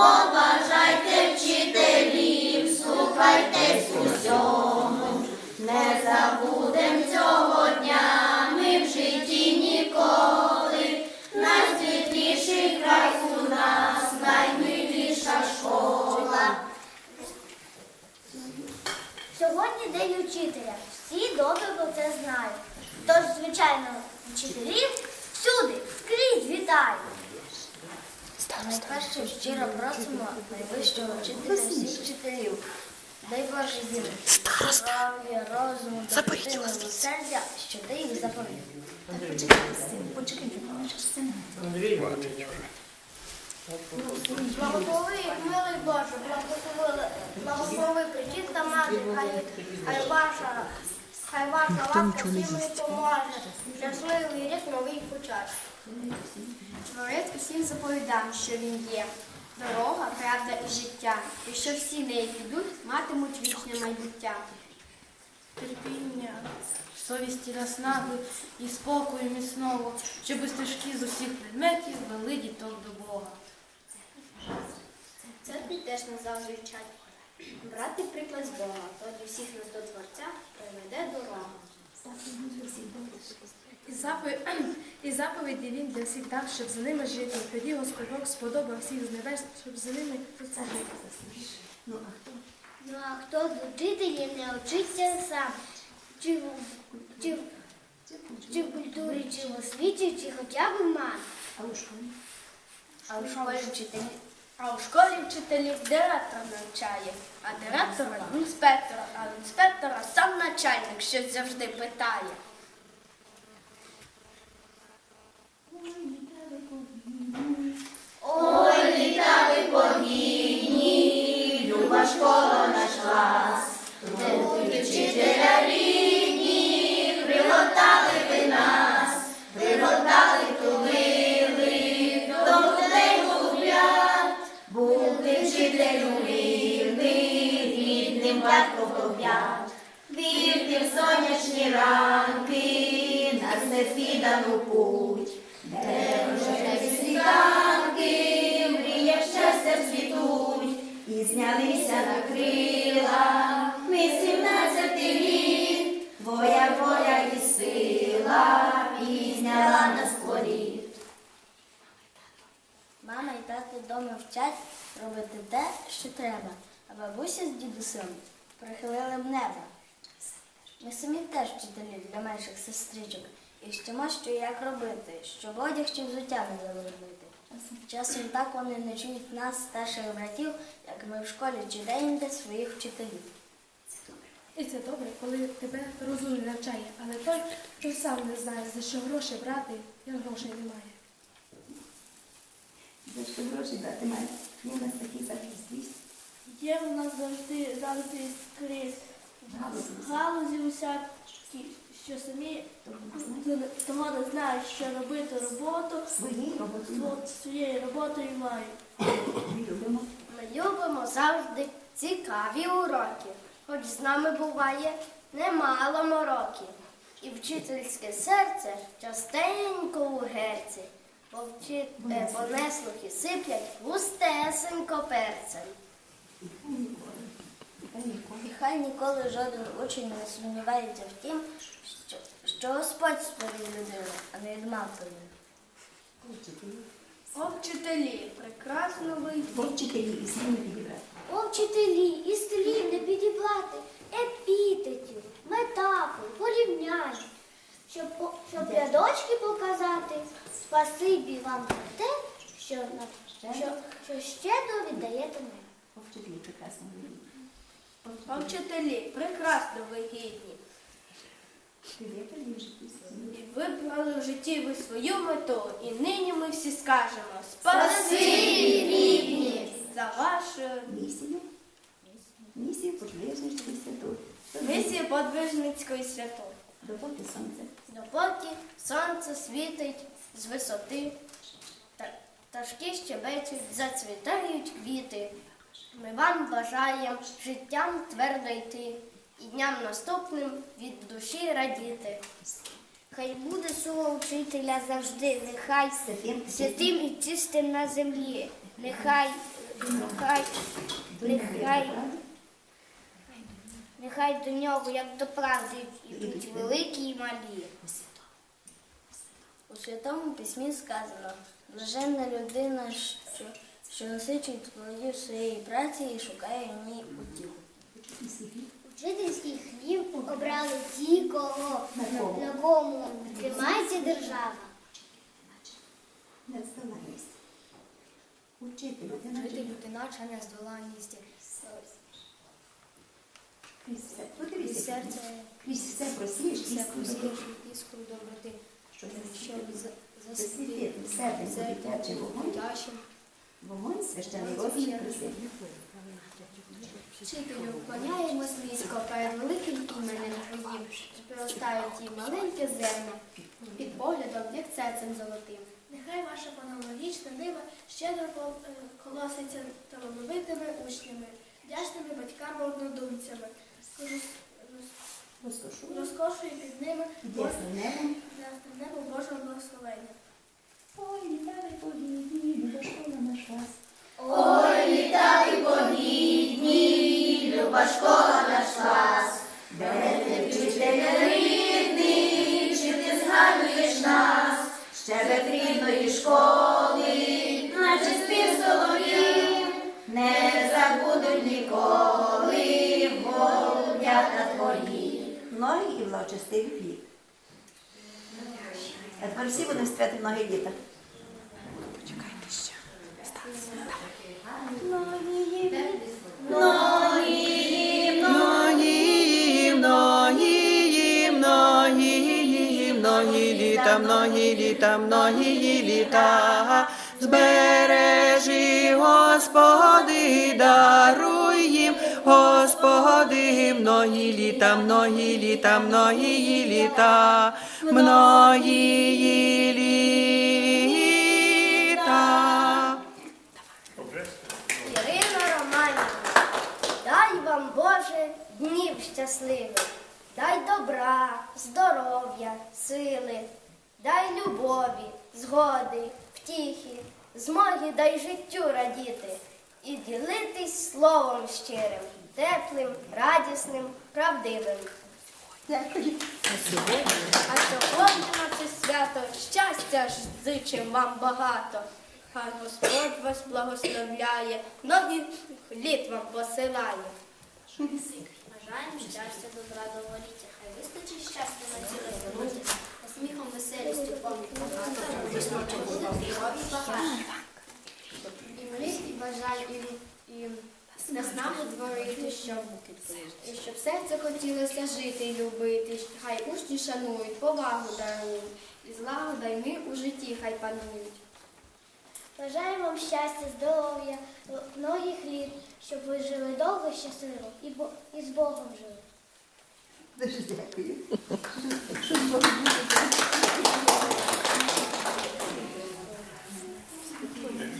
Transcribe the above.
Поважайте вчителів, слухайтесь усьому, не забудем цього дня, ми в житті ніколи. Найсвітліший край у нас, наймиліша школа. Сьогодні день учителя. Всі добре про це знають. Тож, звичайно, вчителів всюди, скрізь вітаю. Найперше щиро просимо найвищого вчителя всіх вчителів. Дай Боже їм здоров'я, розуму дитини милосердя, що ти їх заповів. Благослови їх, милий Боже, благослови, благослови та мати, хай, хай ваша, хай ваша ласка всім їм поможе. Щасливий рік новий початок. Творит усім заповідам, що він є. Дорога, правда і життя. І що всі неї підуть, матимуть вічне майбуття. терпіння, совісті наснаги і спокою міцного, щоб стежки з усіх предметів вели діток до Бога. Церкві теж не завжди вчать. Брати приклад з Бога, тоді всіх нас до Творця приведе дорога. І, заповіді він для всіх дав, щоб за ними жити. Тоді Господь Бог сподобав всіх з небес, щоб за ними жити. Ну а хто з учителів не вчиться сам, чи, в- чи, в- чи в культурі, чи в освіті, чи хоча б ман. А у школі вчителі А у школі вчителів директор навчає, а директора інспектора, а у інспектора сам начальник щось завжди питає. Батько хлоп'ят. Вірте в сонячні ранки, нас не путь, де вже світанки, мрія щастя цвітуть, і знялися на крила, ми сімнадцяти літ, твоя воля і сила, пізняла нас порід. Мама і тато вдома вчать робити те, що треба, а бабуся з дідусем прихилили б небо. Ми самі теж вчителі для менших сестричок і вчимо, що як робити, щоб одяг чи взуття не забруднити. Часом так вони не чують нас, старших братів, як ми в школі чи де-інде своїх вчителів. І це добре, коли тебе розумний навчає, але той, хто сам не знає, за що гроші брати, і грошей немає. За що гроші дати має? Є в нас такий захист. Є в нас завжди завжди скрізь галузі усякі, що самі того не знають, що робити роботу, Своєю роботою мають. ми любимо. Завжди цікаві уроки, хоч з нами буває немало мороків. І вчительське серце частенько у герці, бо, вчи... е, бо неслухи сиплять густесенько перцем. І хай ніколи жоден учень не сумнівається в тім, що, що Господь створив людину, а не відмахує. О, вчителі, прекрасно ви вчителі і слів не підібрати. О, вчителі, і слів не підібрати, епітетів, метафор, порівнянь, щоб, по- щоб рядочки показати. Спасибі вам за те, що, на- що, що щедро віддаєте нам. Вчителі прекрасно говорять. О, вчителі, прекрасно ви гідні. Ти випадів в житті вибрали в житті ви свою мету, і нині ми всі скажемо Спасибі, рідні! за вашу місію. Місію подвижницької святу. місію подвижницької свято. Роботи сонця. Допоки сонце світить з висоти, та- пташки щебечуть, зацвітають квіти. Ми вам бажаємо життям твердо йти і дням наступним від душі радіти. Хай буде слово вчителя завжди, нехай Святим, святим і чистим на землі, нехай Нехай, нехай, нехай до нього, як до правди, йдуть великі і малі. У святому письмі сказано, блаженна людина, що, що насичує плодів своєї праці і шукає в ній утіху. Вчительський хліб обрали ті, кого на кому тримається держава. Не. Учителю, ти люди навчання, здоланність, крізь Подивися, серце, крізь все просієш, все іскру просієш іскру доброти, щоб засвітити. себе вогонь, дитячим вогонь священий розум просив. Вчителю, вклоняємось низько перед великим іменем Твоїм, проростають ті маленькі зерна, під поглядом, як серцем золотим. Нехай ваша панологічна нива щедро е, колоситься талановитими учнями, вдячними батьками однодумцями. Роз- роз- Розкошує під ними небо Божого благословення. Ой, літали погідні, люба школа наш вас. Ой, літали погідні, люба школа наш клас. Де ти вчителя рідний, чи ти згадуєш нас? Ще без рідної школи, наче спів солов'їв, не забудуть ніколи голуб'ята твої. Ноги і влочистий плід. А тепер всі будемо співати многі літа. Многі, многі, многі, многі літа, многі літа, многі літа. Збережи, Господи, даруй їм, Господи, многі літа, многі літа, многі літа, многі літа. Ірина Романівна, дай вам Боже днів щасливих, дай добра, здоров'я, сили, дай любові, згоди, втіхи, змоги дай життю радіти і ділитись словом щирим, теплим, радісним, правдивим. А сьогодні на це свято щастя ж зичим вам багато. Хай Господь вас благословляє, нових літ вам посилає. Бажаємо щастя, добра, довголіття. Хай вистачить щастя на ціле. Та сміхом, веселістю багато. І ми і бажаємо і, і наснагу творити, щоб, і щоб серце хотілося жити і любити. Хай учні шанують, повагу дарують, і злагода й ми у житті хай панують. Бажаємо вам щастя, здоров'я, многих літ, щоб ви жили довго, щасливо і, бо- і з Богом жили. Дуже дякую.